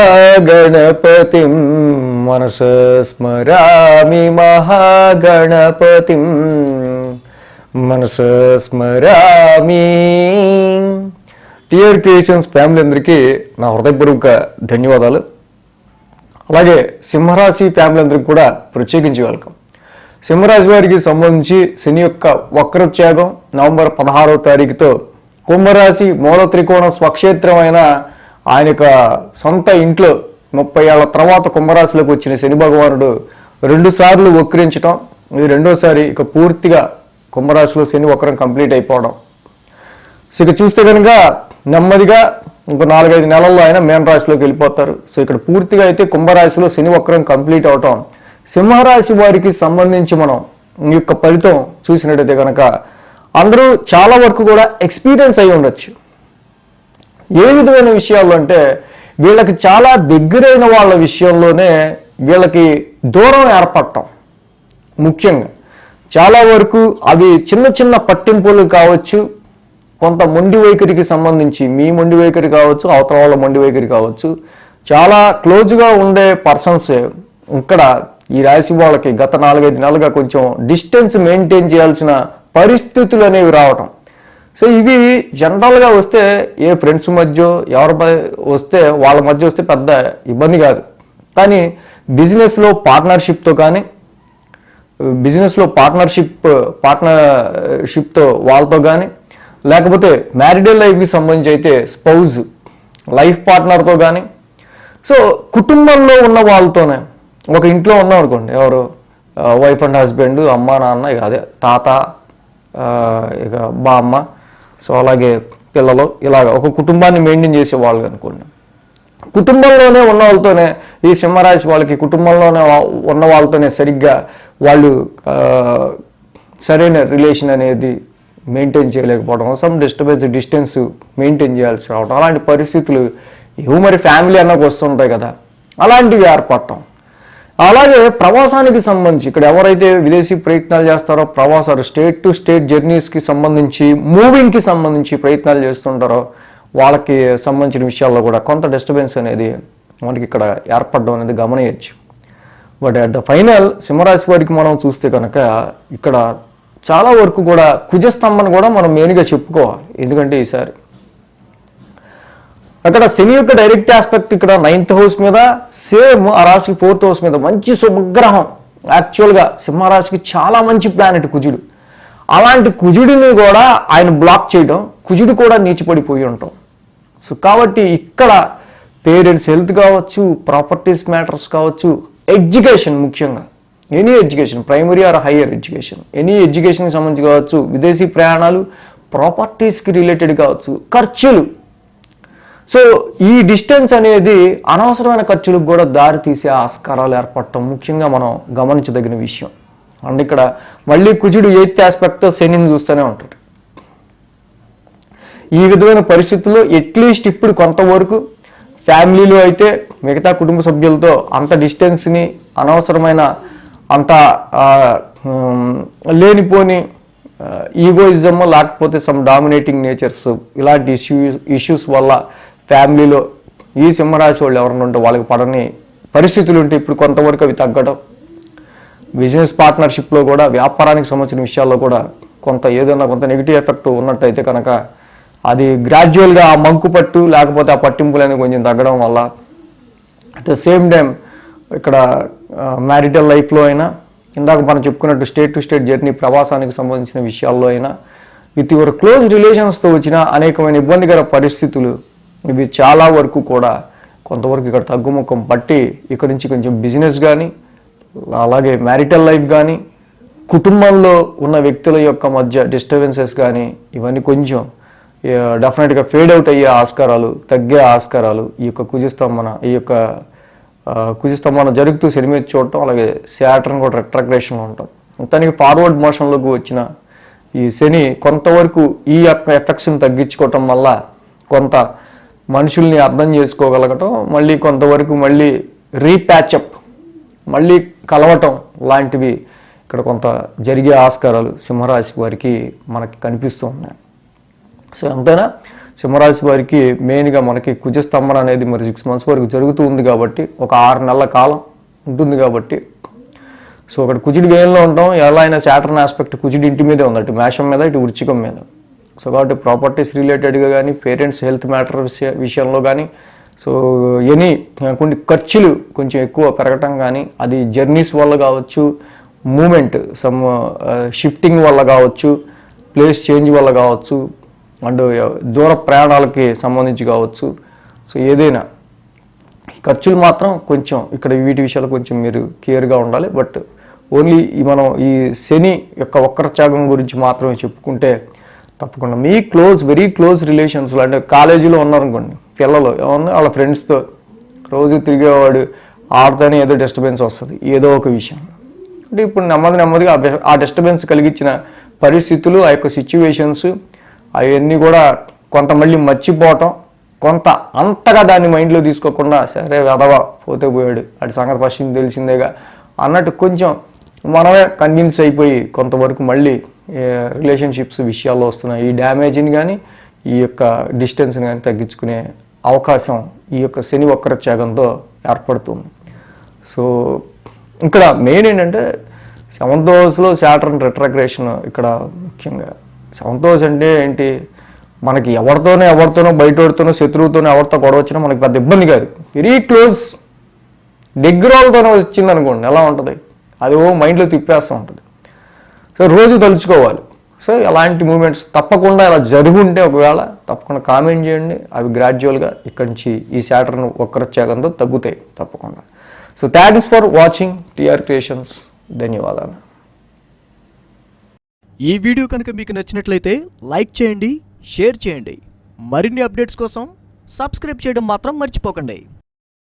మహాగణపతిం మనస స్మరామి మహాగణపతి మనస స్మరామి. టిఆర్ క్రియేషన్స్ ఫ్యామిలీ అందరికీ నా హృదయపూర్వక ధన్యవాదాలు. అలాగే సింహరాశి ఫ్యామిలీ అందరికి కూడా ప్రత్యేకించి వెల్కమ్ సింహరాశి వారికి సంబంధించి శని యొక్క వక్రత్యాగం నవంబర్ పదహారవ తారీఖుతో కుంభరాశి మూల త్రికోణ స్వక్షేత్రమైన ఆయన యొక్క సొంత ఇంట్లో ముప్పై ఏళ్ళ తర్వాత కుంభరాశిలోకి వచ్చిన శని భగవానుడు రెండు సార్లు వక్రించటం ఇది రెండోసారి ఇక పూర్తిగా కుంభరాశిలో శని వక్రం కంప్లీట్ అయిపోవడం. సో ఇక చూస్తే కనుక నెమ్మదిగా ఇంకో నాలుగైదు నెలల్లో ఆయన మేన రాశిలోకి వెళ్ళిపోతారు. సో ఇక్కడ పూర్తిగా అయితే కుంభరాశిలో శని వక్రం కంప్లీట్ అవటం. సింహరాశి వారికి సంబంధించి మనం ఈ యొక్క ఫలితం చూసినట్టయితే కనుక అందరూ చాలా వరకు కూడా ఎక్స్పీరియన్స్ అయి ఉండొచ్చు. ఏ విధమైన విషయాలు అంటే వీళ్ళకి చాలా దగ్గరైన వాళ్ళ విషయంలోనే వీళ్ళకి దూరం ఏర్పడటం ముఖ్యంగా. చాలా వరకు అవి చిన్న చిన్న పట్టింపులు కావచ్చు కొంత మొండి వైఖరికి సంబంధించి మీ మొండి వైఖరి కావచ్చు అవతల వాళ్ళ మొండి వైఖరి కావచ్చు చాలా క్లోజ్గా ఉండే పర్సన్స్ ఇక్కడ ఈ రాశి వాళ్ళకి గత నాలుగైదు నెలలుగా కొంచెం డిస్టెన్స్ మెయింటైన్ చేయాల్సిన పరిస్థితులు అనేవి రావటం. సో ఇవి జనరల్గా వస్తే ఏ ఫ్రెండ్స్ మధ్య ఎవరి వస్తే వాళ్ళ మధ్య వస్తే పెద్ద ఇబ్బంది కాదు. కానీ బిజినెస్లో పార్ట్నర్షిప్తో కానీ బిజినెస్లో పార్ట్నర్షిప్ పార్ట్నర్షిప్తో వాళ్ళతో కానీ లేకపోతే మ్యారిడల్ లైఫ్కి సంబంధించి అయితే స్పౌజ్ లైఫ్ పార్ట్నర్తో కానీ సో కుటుంబంలో ఉన్న వాళ్ళతోనే ఒక ఇంట్లో ఉన్నాం అనుకోండి ఎవరు వైఫ్ అండ్ హస్బెండ్ అమ్మ నాన్న ఇక అదే తాత ఇక బామ్మ సో అలాగే పిల్లలు ఇలాగ ఒక కుటుంబాన్ని మెయింటైన్ చేసే వాళ్ళు అనుకోండి. కుటుంబంలోనే ఉన్న వాళ్ళతోనే ఈ సింహరాశి వాళ్ళకి కుటుంబంలోనే ఉన్న వాళ్ళతోనే సరిగ్గా వాళ్ళు సరైన రిలేషన్ అనేది మెయింటైన్ చేయలేకపోవడం సమ్ డిస్టర్బెన్స్ డిస్టెన్స్ మెయింటైన్ చేయాల్సి రావడం అలాంటి పరిస్థితులు ఇవి మరి ఫ్యామిలీ అన్నకు వస్తుంటాయి కదా. అలాంటివి ఏర్పడటం. అలాగే ప్రవాసానికి సంబంధించి ఇక్కడ ఎవరైతే విదేశీ ప్రయత్నాలు చేస్తారో ప్రవాసాలు స్టేట్ టు స్టేట్ జర్నీస్కి సంబంధించి మూవింగ్కి సంబంధించి ప్రయత్నాలు చేస్తుంటారో వాళ్ళకి సంబంధించిన విషయాల్లో కూడా కొంత డిస్టర్బెన్స్ అనేది మనకి ఇక్కడ ఏర్పడడం అనేది గమనించచ్చు బట్ అట్ ద ఫైనల్ సింహరాశి వారికి మనం చూస్తే కనుక ఇక్కడ చాలా వరకు కూడా కుజస్తంభను కూడా మనం మెయిన్గా చెప్పుకోవాలి. ఎందుకంటే ఈసారి అక్కడ శని యొక్క డైరెక్ట్ ఆస్పెక్ట్ ఇక్కడ నైన్త్ హౌస్ మీద సేమ్ ఆ రాశికి ఫోర్త్ హౌస్ మీద మంచి శుభగ్రహం. యాక్చువల్గా సింహరాశికి చాలా మంచి ప్లానెట్ కుజుడు. అలాంటి కుజుడిని కూడా ఆయన బ్లాక్ చేయడం కుజుడు కూడా నీచిపడిపోయి ఉంటాం. సో కాబట్టి ఇక్కడ పేరెంట్స్ హెల్త్ కావచ్చు ప్రాపర్టీస్ మ్యాటర్స్ కావచ్చు ఎడ్యుకేషన్ ముఖ్యంగా. Any education primary or higher education any ఎడ్యుకేషన్కి సంబంధించి కావచ్చు విదేశీ ప్రయాణాలు ప్రాపర్టీస్కి రిలేటెడ్ కావచ్చు ఖర్చులు. సో ఈ డిస్టెన్స్ అనేది అనవసరమైన ఖర్చులకు కూడా దారి తీసే ఆస్కారాలు ఏర్పడటం ముఖ్యంగా మనం గమనించదగిన విషయం. అండ్ ఇక్కడ మళ్ళీ కుజుడు ఎయిత్ ఆస్పెక్ట్తో శనిని చూస్తూనే ఉంటాడు. ఈ విధమైన పరిస్థితుల్లో అట్లీస్ట్ ఇప్పుడు కొంతవరకు ఫ్యామిలీలో అయితే మిగతా కుటుంబ సభ్యులతో అంత డిస్టెన్స్ని అనవసరమైన అంత లేనిపోని ఈగోయిజం లేకపోతే సమ్ డామినేటింగ్ నేచర్స్ ఇలాంటి ఇష్యూ ఇష్యూస్ వల్ల ఫ్యామిలీలో ఈ సింహరాశి వాళ్ళు ఎవరైనా ఉంటే వాళ్ళకి పడని పరిస్థితులు ఉంటే ఇప్పుడు కొంతవరకు అవి తగ్గడం. బిజినెస్ పార్ట్నర్షిప్లో కూడా వ్యాపారానికి సంబంధించిన విషయాల్లో కూడా కొంత ఏదైనా కొంత నెగిటివ్ ఎఫెక్ట్ ఉన్నట్టయితే కనుక అది గ్రాడ్యువల్గా ఆ మంకు పట్టు లేకపోతే ఆ పట్టింపులు అనేది కొంచెం తగ్గడం వల్ల అట్ ద సేమ్ టైం ఇక్కడ మ్యారిటల్ లైఫ్లో అయినా ఇందాక మనం చెప్పుకున్నట్టు స్టేట్ టు స్టేట్ జర్నీ ప్రవాసానికి సంబంధించిన విషయాల్లో అయినా విత్ యువర్ క్లోజ్ రిలేషన్స్తో వచ్చిన అనేకమైన ఇబ్బందికర పరిస్థితులు ఇవి చాలా వరకు కూడా కొంతవరకు ఇక్కడ తగ్గుముఖం పట్టి ఇక్కడ నుంచి కొంచెం బిజినెస్ కానీ అలాగే మ్యారిటల్ లైఫ్ కానీ కుటుంబంలో ఉన్న వ్యక్తుల యొక్క మధ్య డిస్టర్బెన్సెస్ కానీ ఇవన్నీ కొంచెం డెఫినెట్గా ఫేడ్ అవుట్ అయ్యే ఆస్కారాలు తగ్గే ఆస్కారాలు ఈ యొక్క కుజిస్తంభన ఈ యొక్క కుజిస్తంభన జరుగుతూ సినిమా చూడటం అలాగే శాటర్న్ కూడా రెట్రాగ్రేషన్లో ఉంటాం మొత్తానికి ఫార్వర్డ్ మోషన్లోకి వచ్చిన ఈ శని కొంతవరకు ఈ యొక్క ఎఫెక్ట్స్ని తగ్గించుకోవటం వల్ల కొంత మనుషుల్ని అర్థం చేసుకోగలగటం మళ్ళీ కొంతవరకు మళ్ళీ రీప్యాచప్ మళ్ళీ కలవటం లాంటివి ఇక్కడ కొంత జరిగే ఆస్కారాలు సింహరాశి వారికి మనకి కనిపిస్తూ ఉన్నాయి. సో ఎంతైనా సింహరాశి వారికి మెయిన్గా మనకి కుజస్తంభన అనేది మరి సిక్స్ మంత్స్ వరకు జరుగుతూ ఉంది కాబట్టి ఒక ఆరు నెలల కాలం ఉంటుంది కాబట్టి. సో అక్కడ కుజుడి గేయంలో ఉంటాం ఎలా అయినా శాటర్న్ ఆస్పెక్ట్ కుజుడి ఇంటి మీదే ఉంది అటు మేషం మీద ఇటు వృచ్చికం మీద. సో కాబట్టి ప్రాపర్టీస్ రిలేటెడ్గా కానీ పేరెంట్స్ హెల్త్ మ్యాటర్ విషయ విషయంలో కానీ సో ఎనీ కొన్ని ఖర్చులు కొంచెం ఎక్కువ పెరగటం కానీ అది జర్నీస్ వల్ల కావచ్చు మూమెంట్ సమ్ షిఫ్టింగ్ వల్ల కావచ్చు ప్లేస్ చేంజ్ వల్ల కావచ్చు అండ్ దూర ప్రయాణాలకి సంబంధించి కావచ్చు. సో ఏదైనా ఖర్చులు మాత్రం కొంచెం ఇక్కడ వీటి విషయాలు కొంచెం మీరు కేర్గా ఉండాలి. బట్ ఓన్లీ మనం ఈ శని యొక్క వక్రత్యాగం గురించి మాత్రమే చెప్పుకుంటే తప్పకుండా. మీ క్లోజ్ వెరీ క్లోజ్ రిలేషన్స్లో అంటే కాలేజీలో ఉన్నారనుకోండి పిల్లలు ఏమన్నా వాళ్ళ ఫ్రెండ్స్తో రోజు తిరిగేవాడు ఆడితేనే ఏదో డిస్టర్బెన్స్ వస్తుంది ఏదో ఒక విషయం. అంటే ఇప్పుడు నెమ్మది నెమ్మదిగా ఆ ఆ డిస్టర్బెన్స్ కలిగించిన పరిస్థితులు ఆ యొక్క సిచ్యువేషన్స్ అవన్నీ కూడా కొంత మళ్ళీ మర్చిపోవటం కొంత అంతగా దాన్ని మైండ్లో తీసుకోకుండా సరే వెదవ పోతే పోయాడు అటు సంగతి ఫస్ట్ తెలిసిందేగా అన్నట్టు కొంచెం మనమే కన్విన్స్ అయిపోయి కొంతవరకు మళ్ళీ రిలేషన్షిప్స్ విషయాల్లో వస్తున్న ఈ డ్యామేజ్ని కానీ ఈ యొక్క డిస్టెన్స్ని కానీ తగ్గించుకునే అవకాశం ఈ యొక్క శని వక్రత్యాగంతో ఏర్పడుతుంది. సో ఇక్కడ మెయిన్ ఏంటంటే సెవెంత్ హౌస్లో శాటర్న్ రిట్రగ్రేషన్ ఇక్కడ ముఖ్యంగా. సెవెంత్ హౌస్ అంటే ఏంటి? మనకి ఎవరితోనో ఎవరితోనో బయటోడితోనో శత్రువుతోనో ఎవరితో గొడవ వచ్చినా మనకి పెద్ద ఇబ్బంది కాదు. వెరీ క్లోజ్ దగ్గర వాళ్ళతోనే వచ్చింది అనుకోండి ఎలా ఉంటుంది? అది ఓ మైండ్లో తిప్పేస్తూ ఉంటుంది. సో రోజు తలుచుకోవాలి. సో ఎలాంటి మూమెంట్స్ తప్పకుండా ఇలా జరుగుంటే ఒకవేళ తప్పకుండా కామెంట్ చేయండి. అవి గ్రాడ్యువల్గా ఇక్కడి నుంచి ఈ శాటర్న్ వక్రత్యాగంతో తగ్గుతాయి తప్పకుండా. So thanks for watching TR creations. ధన్యవాదాలు. ఈ వీడియో కనుక మీకు నచ్చినట్లయితే లైక్ చేయండి షేర్ చేయండి. మరిన్ని అప్డేట్స్ కోసం సబ్స్క్రైబ్ చేయడం మాత్రం మర్చిపోకండి.